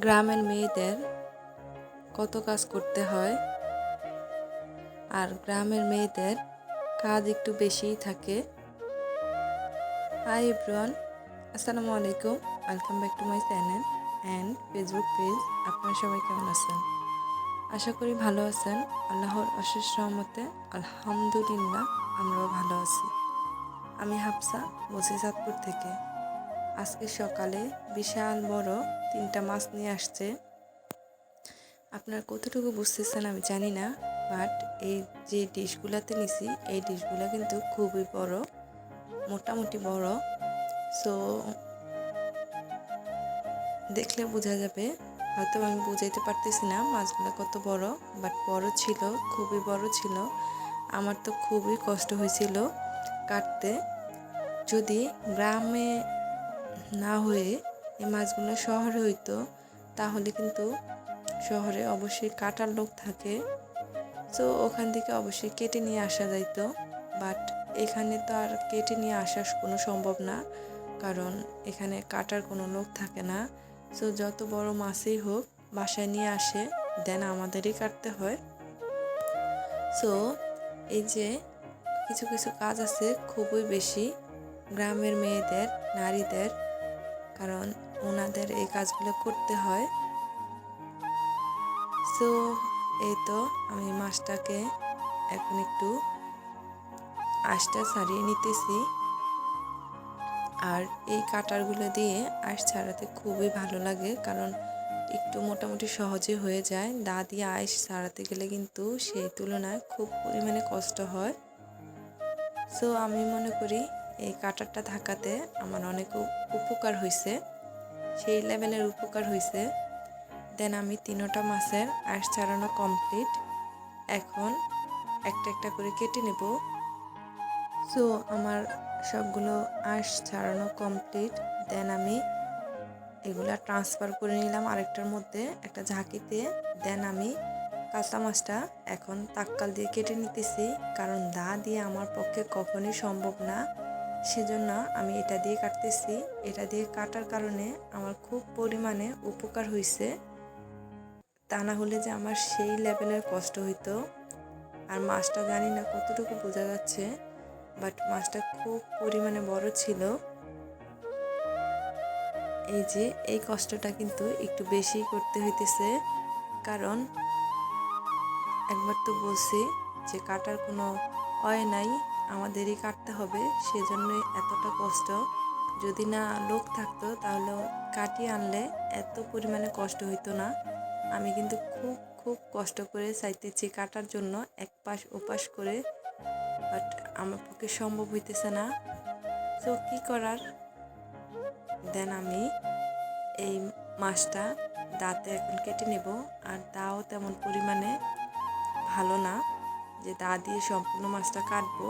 গ্রামের মেয়েদের কত কাজ করতে হয় আর গ্রামের মেয়েদের কাজ একটু বেশিই থাকে। হাই এভরিওয়ান আসসালামু আলাইকুম। Welcome back to my channel and Facebook page আপনারা সবাই কেমন আছেন? আশা করি ভালো আছেন। আল্লাহর অশেষ রহমতে আলহামদুলিল্লাহ, আমরাও ভালো আছি। আমি হাফসা বসিচাঁদপুর থেকে। আজকে সকালে বিশাল বড় তিনটা মাছ নিয়ে আসছে। আপনারা কতটুকু বুঝতেছেন আমি জানি না বাট এই যে ডিশগুলাতে নিছি, এই ডিশগুলো কিন্তু খুবই বড়, মোটামুটি বড়। সো দেখলে বোঝা যাবে। হয়তো আমি বুঝাইতে পারতেছি না মাছগুলো কত বড় বাট বড় ছিল, খুবই বড় ছিল। আমার তো খুবই কষ্ট হয়েছিল কাটতে। যদি গ্রামে না হয়ে এই মাছগুলো শহরে হইতো, তাহলে কিন্তু শহরে অবশ্যই কাটার লোক থাকে। তো ওখান থেকে অবশ্যই কেটে নিয়ে আসা যাইতো। বাট এখানে তো আর কেটে নিয়ে আসা কোনো সম্ভব না, কারণ এখানে কাটার কোনো লোক থাকে না। সো যত বড় মাছই হোক, বাসায় নিয়ে আসে দেন আমাদেরই কাটতে হয়। সো এই যে কিছু কিছু কাজ আছে খুবই বেশি। গ্রামের মেয়েদের, নারীদের কারণ ওনাদের এই কাজগুলো করতে হয়। সো এই তো আমি মাছটাকে এখন একটু আঁশটা ছাড়িয়ে নিতেছি। আর এই কাটারগুলো দিয়ে আঁশ ছাড়াতে খুবই ভালো লাগে কারণ একটু মোটামুটি সহজে হয়ে যায়। দা দিয়ে আঁশ ছাড়াতে গেলে কিন্তু সেই তুলনায় খুব পরিমাণে কষ্ট হয়। সো আমি মনে করি এই কাটারটা থাকাতে আমার অনেক উপকার হয়েছে সেই লেভেলের উপকার হয়েছে দেন আমি তিনোটা মাছের আঁশ ছাড়ানো কমপ্লিট এখন একটা একটা করে কেটে নেব। সো আমার সবগুলো আঁশ ছাড়ানো কমপ্লিট দেন আমি এগুলা ট্রান্সফার করে নিলাম আরেকটার মধ্যে একটা ঝাঁকিতে। দেন আমি কাঁচা মাছটা এখন তাক্কাল দিয়ে কেটে নিতেছি। কারণ দা দিয়ে আমার পক্ষে কখনোই সম্ভব না। সেজন্য আমি এটা দিয়ে কাটতেছি। এটা দিয়ে কাটার কারণে আমার খুব পরিমাণে উপকার হয়েছে তা না হলে যে আমার সেই লেভেলের কষ্ট হইতো। আর মাছটা জানি না কতটুকু বোঝা যাচ্ছে বাট মাছটা খুব পরিমাণে বড় ছিল। এই যে, এই কষ্টটা কিন্তু একটু বেশি করতে হইতেছে। কারণ একবার তো বলছি যে কাটার কোনো অয় নাই। আমাদেরই কাটতে হবে, সেজন্যই এতটা কষ্ট। যদি না লোক থাকতো তাহলে কাটিয়ে আনলে এত পরিমাণে কষ্ট হইতো না। আমি কিন্তু খুব খুব কষ্ট করে চাইতেছি কাটার জন্য, এক পাশ ওপাশ করে। বাট আমার পক্ষে সম্ভব হইতেছে না। তো কী করার? দেন আমি এই মাছটা দাঁতে এখন কেটে নেব, আর দাও তেমন পরিমাণে ভালো না, যে দা দিয়ে সম্পূর্ণ মাছটা কাটবো।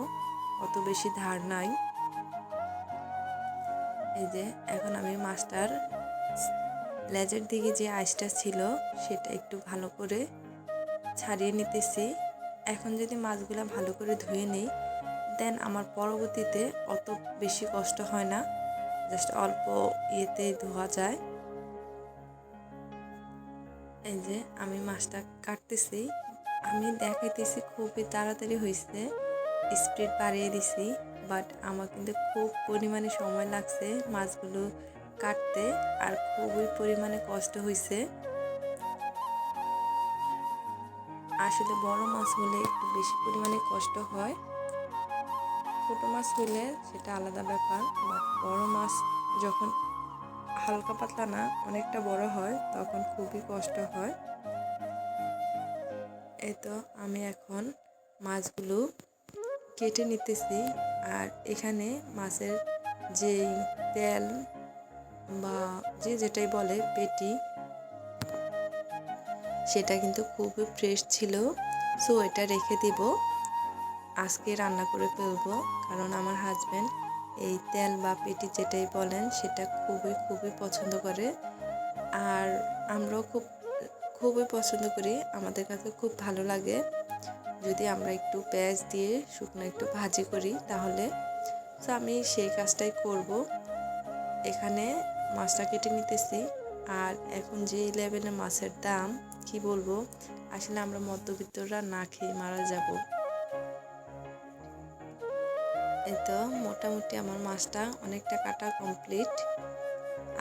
অত বেশি ধার নাই। এই যে, এখন আমি মাছটার লেজের দিকে যে আইসটা ছিল, সেটা একটু ভালো করে ছাড়িয়ে নিতেছি। এখন যদি মাছগুলো ভালো করে ধুয়ে নিই, দেন আমার পরবর্তীতে অত বেশি কষ্ট হয় না। জাস্ট অল্প ইয়েতে ধোয়া যায়। এই যে, আমি মাছটা কাটতেছি। আমি দেখাইতেছি খুবই তাড়াতাড়ি হয়েছে স্পিড বাড়িয়ে দিছি বাট আমার কিন্তু খুব পরিমাণে সময় লাগছে মাছগুলো কাটতে আর খুবই পরিমাণে কষ্ট হয়েছে আসলে বড় মাছ হলে একটু বেশি পরিমাণে কষ্ট হয়। ছোটো মাছ হলে সেটা আলাদা ব্যাপার বাট বড় মাছ যখন হালকা পাতলা না, অনেকটা বড় হয়, তখন খুবই কষ্ট হয়। এই তো আমি এখন মাছগুলো কেটে নিতেছি আর এখানে মাছের যেই তেল বা যে যেটাই বলে পেটি, সেটা কিন্তু খুবই ফ্রেশ ছিল। সো এটা রেখে দিব। আজকে রান্না করে ফেলব, কারণ আমার হাজব্যান্ড এই তেল বা পেটি যেটাই বলেন, সেটা খুবই খুবই পছন্দ করে। আর আমরাও খুব, খুবই পছন্দ করি। আমাদের কাছে খুব ভালো লাগে। যদি আমরা একটু পেঁয়াজ দিয়ে শুকনো একটু ভাজি করি তাহলে, তো আমি সেই কাজটাই করব। এখানে মাছটা কেটে নিতেছি। আর এখন যে লেভেলের মাছের দাম, কি বলব? আসলে আমরা মধ্যবিত্তরা না খেয়ে মারা যাব। এই তো মোটামুটি আমার মাছটা অনেকটা কাটা কমপ্লিট।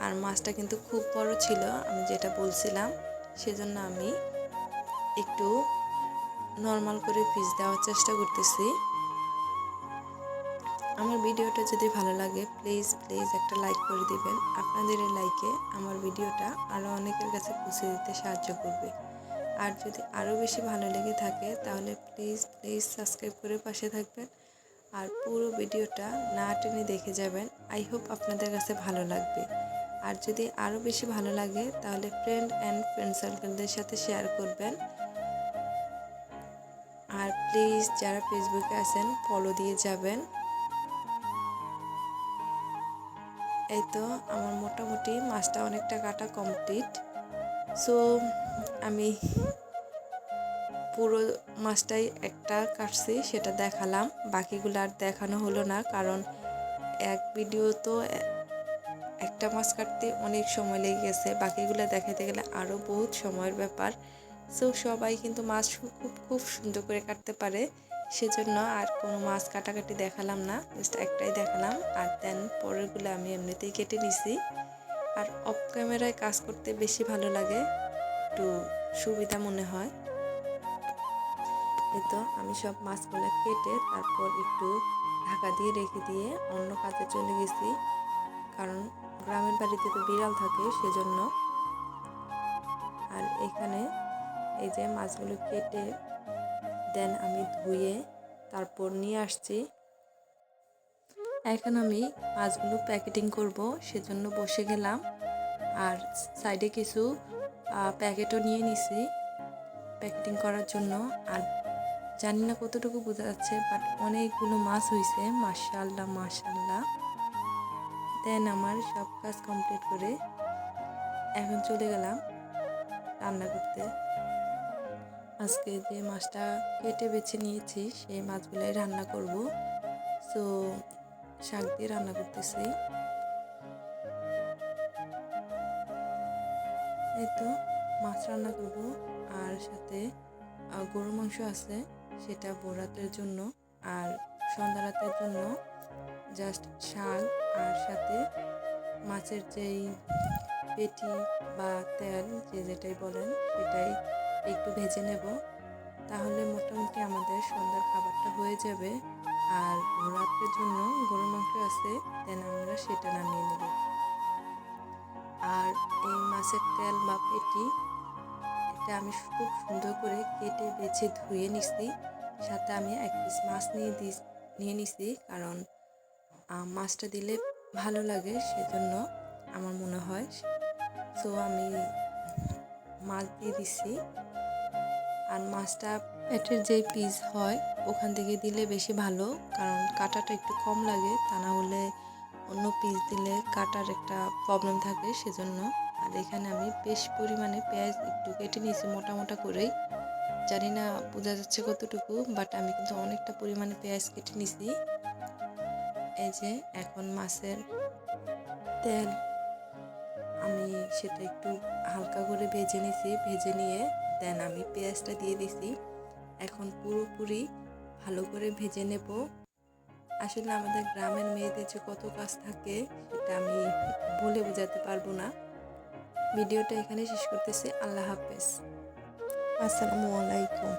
আর মাছটা কিন্তু খুব বড় ছিল, আমি যেটা বলছিলাম, সেজন্য আমি একটু নর্মাল করে পিস দেওয়ার চেষ্টা করতেছি। আমার ভিডিওটা যদি ভালো লাগে প্লিজ প্লিজ একটা লাইক করে দিবেন। আপনাদের এই লাইকে আমার ভিডিওটা আরও অনেকের কাছে পৌঁছে দিতে সাহায্য করবে। আর যদি আরও বেশি ভালো লেগে থাকে, তাহলে প্লিজ প্লিজ সাবস্ক্রাইব করে পাশে থাকবেন। আর পুরো ভিডিওটা না টেনে দেখে যাবেন। আই হোপ আপনাদের কাছে ভালো লাগবে। আর যদি আরও বেশি ভালো লাগে, তাহলে ফ্রেন্ড অ্যান্ড ফ্রেন্ড সার্কেলদের সাথে শেয়ার করবেন। প্লিজ যারা ফেসবুকে আছেন ফলো দিয়ে যাবেন। এই তো আমার মোটামুটি মাছটা অনেকটা কাটা কমপ্লিট সো আমি পুরো মাছটাই একটা কাটছি, সেটা দেখালাম। বাকিগুলো আর দেখানো হলো না, কারণ এক ভিডিও তো একটা মাছ কাটতে অনেক সময় লেগে গেছে। বাকিগুলো দেখাতে গেলে আরও বহুত সময়ের ব্যাপার। সো সবাই কিন্তু মাছ খুব খুব সুন্দর করে কাটতে পারে। সেজন্য আর কোনো মাছ কাটাকাটি দেখালাম না জাস্ট একটাই দেখালাম। আর দেন পরেরগুলো আমি এমনিতেই কেটে নিছি। আর অফ ক্যামেরায় কাজ করতে বেশি ভালো লাগে, একটু সুবিধা মনে হয়। এই তো, আমি সব মাছগুলো কেটে তারপর একটু ঢাকা দিয়ে রেখে দিয়ে অন্য কাজে চলে গেছি। কারণ গ্রামের বাড়িতে তো বিড়াল থাকে, সেজন্য। আর এখানে এই যে মাছগুলো কেটে দেন আমি ধুয়ে তারপর নিয়ে আসছি। এখন আমি মাছগুলো প্যাকেটিং করব, সেজন্য বসে গেলাম। আর সাইডে কিছু প্যাকেটও নিয়ে নিছি প্যাকেটিং করার জন্য। আর জানি না কতটুকু বোঝা যাচ্ছে, বাট অনেকগুলো মাছ হয়েছে মার্শাল্লাহ মার্শাল্লাহ দেন আমার সব কাজ কমপ্লিট করে এখন চলে গেলাম রান্না করতে। আজকে যে মাছটা কেটে বেছে নিয়েছি, সেই মাছগুলাই রান্না করব। সো শাক দিয়ে রান্না করতেছি। এই তো, মাছ রান্না করব। আর সাথে গরু মাংস আছে, সেটা বোরাতের জন্য আর সন্ধ্যা রাতের জন্য। জাস্ট শাক আর সাথে মাছের যেই পেটি বা তেল, যে যেটাই বলেন, সেটাই একটু ভেজে নেব। তাহলে মোটামুটি আমাদের সন্ধ্যার খাবারটা হয়ে যাবে। আর রাত্রের জন্য গরু মাংস আছে, দেন আমরা সেটা নামিয়ে নেব। আর এই মাছের তেল বা পেটি, এটা আমি খুব সুন্দর করে কেটে বেছে ধুয়ে নিছি। সাথে আমি এক পিস মাছ নিয়ে দিই নিয়ে নিছি, কারণ মাছটা দিলে ভালো লাগে, সেজন্য আমার মনে হয়। সো আমি মাছ দিয়ে দিছি। আর মাছটা পেটের যে পিস হয়, ওখান থেকে দিলে বেশি ভালো, কারণ কাটাটা একটু কম লাগে, তা না হলে অন্য পিস দিলে কাটার একটা প্রবলেম থাকে সেজন্য। আর এখানে আমি বেশ পরিমাণে পেঁয়াজ একটু কেটে নিয়েছি মোটা মোটা করেই। জানি না বোঝা যাচ্ছে কতটুকু বাট আমি কিন্তু অনেকটা পরিমাণে পেঁয়াজ কেটে নিছি। এই যে এখন মাছের তেল, আমি সেটা একটু হালকা করে ভেজে নিছি, ভেজে নিয়ে দেন, আমি পেঁয়াজটা দিয়ে দিছি। এখন পুরোপুরি ভালো করে ভেজে নেব। আসলে আমাদের গ্রামের মেয়েদের যে কত কাজ থাকে, সেটা আমি বলে বোঝাতে পারব না। ভিডিওটা এখানে শেষ করতেছি। আল্লাহ হাফেজ। আসসালামু আলাইকুম।